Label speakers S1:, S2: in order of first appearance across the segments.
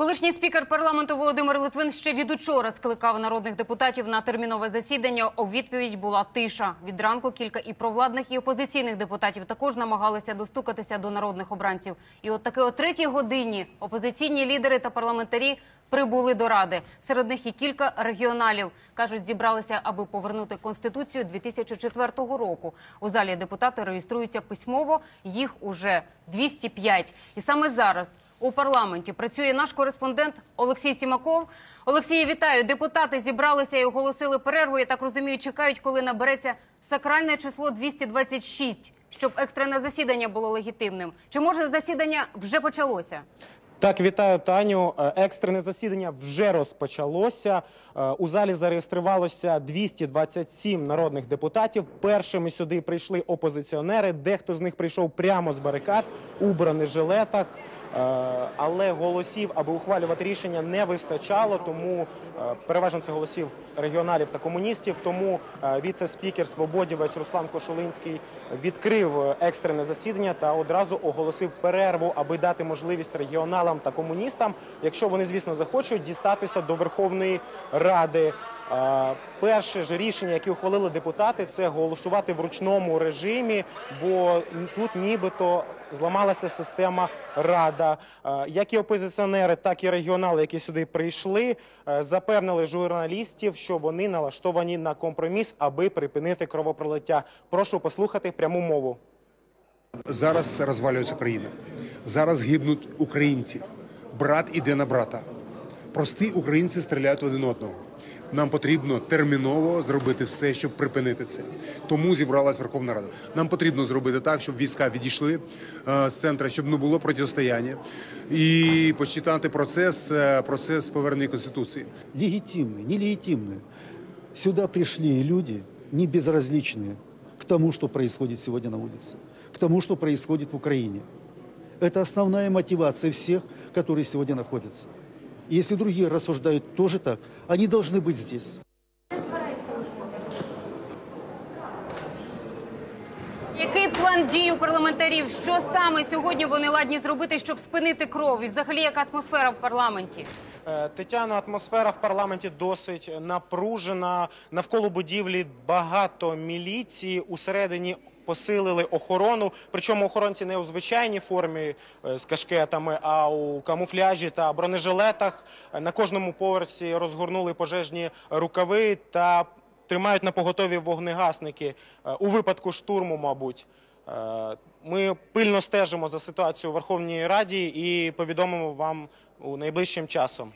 S1: Колишній спікер парламенту Володимир Литвин ще від учора скликав народних депутатів на термінове засідання. У відповідь була тиша. Від ранку кілька і провладних, і опозиційних депутатів також намагалися достукатися до народних обранців. І от таки о третій годині опозиційні лідери та парламентарі прибули до ради. Серед них і кілька регіоналів кажуть, зібралися, аби повернути конституцію 2004 року. У залі депутати реєструються письмово. Їх уже 205. І саме зараз у парламенті працює наш кореспондент Олексій Сімаков. Олексій, вітаю. Депутати зібралися і оголосили перерву. Я так розумію, чекають, коли набереться сакральне число 226, щоб екстрене засідання було легітимним. Чи може засідання вже почалося?
S2: Так, вітаю Таню. Е, Екстрене засідання вже розпочалося. Е, У залі зареєструвалося 227 народних депутатів. Першими сюди прийшли опозиціонери. Дехто з них прийшов прямо з барикад у бронежилетах. Е, Але голосів, аби ухвалювати рішення, не вистачало. Тому е, переважно це голосів регіоналів та комуністів. Тому е, віце-спікер Свободівець Руслан Кошулинський відкрив екстрене засідання та одразу оголосив перерву, аби дати можливість регіоналам та комуністам, якщо вони, звісно, захочуть, дістатися до Верховної Ради. Перше ж рішення, яке ухвалили депутати, це голосувати в ручному режимі, бо тут нібито зламалася система рада. Як і опозиціонери, так і регіонали, які сюди прийшли, е, запевнили журналістів, що вони налаштовані на компроміс, аби припинити кровопролиття. Прошу послухати пряму мову.
S3: Зараз розвалюється країна. Зараз гибнуть українці. Брат іде на брата. Прості українці стріляють один одного. Нам потрібно терміново зробити все, щоб припинити це. Тому зібралась Верховна Рада. Нам потрібно зробити так, щоб війська відійшли е, з центру, щоб не було протистояння, і почитати процес, е, процес повернення конституції.
S4: легитимные, нелегитимные. Сюда пришли люди не безразличные к тому, что происходит сегодня на улице, к тому, что происходит в Украине. Это основная мотивация всех, которые сегодня находятся. И если другие рассуждают тоже так, они должны быть здесь.
S1: Який план дій у парламентарів? Що саме сьогодні вони ладні зробити, щоб спинити кров? І взагалі яка атмосфера в парламенті?
S2: Е, Тетяно, атмосфера в парламенті досить напружена. Навколо будівлі багато міліції. Усередині посилили охорону. Причому охоронці не у звичайній формі е, з кашкетами, а у камуфляжі та бронежилетах. На кожному поверсі розгорнули пожежні рукави та тримають на поготові вогнегасники е, у випадку штурму, мабуть. Е, Ми пильно стежимо за ситуацією у Верховній Раді і повідомимо вам у найближчим часом.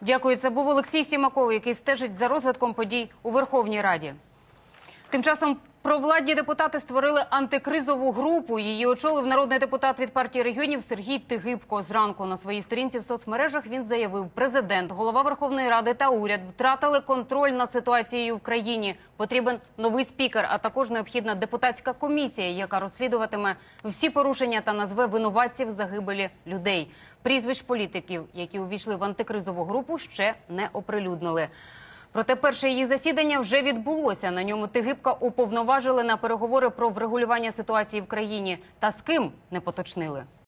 S1: Дякую. Це був Олексій Сімаков, який стежить за розвитком подій у Верховній Раді. Тим часом провладні депутати створили антикризову групу. Її очолив народний депутат від партії регіонів Сергій Тигибко. Зранку на своїй сторінці в соцмережах він заявив: президент, голова Верховної Ради та уряд втратили контроль над ситуацією в країні. Потрібен новий спікер, а також необхідна депутатська комісія, яка розслідуватиме всі порушення та назве винуватців загибелі людей. Прізвищ політиків, які увійшли в антикризову групу, ще не оприлюднили. Проте перше її засідання вже відбулося. На ньому Тигибка уповноважили на переговори про врегулювання ситуації в країні. Та з ким не поточнили.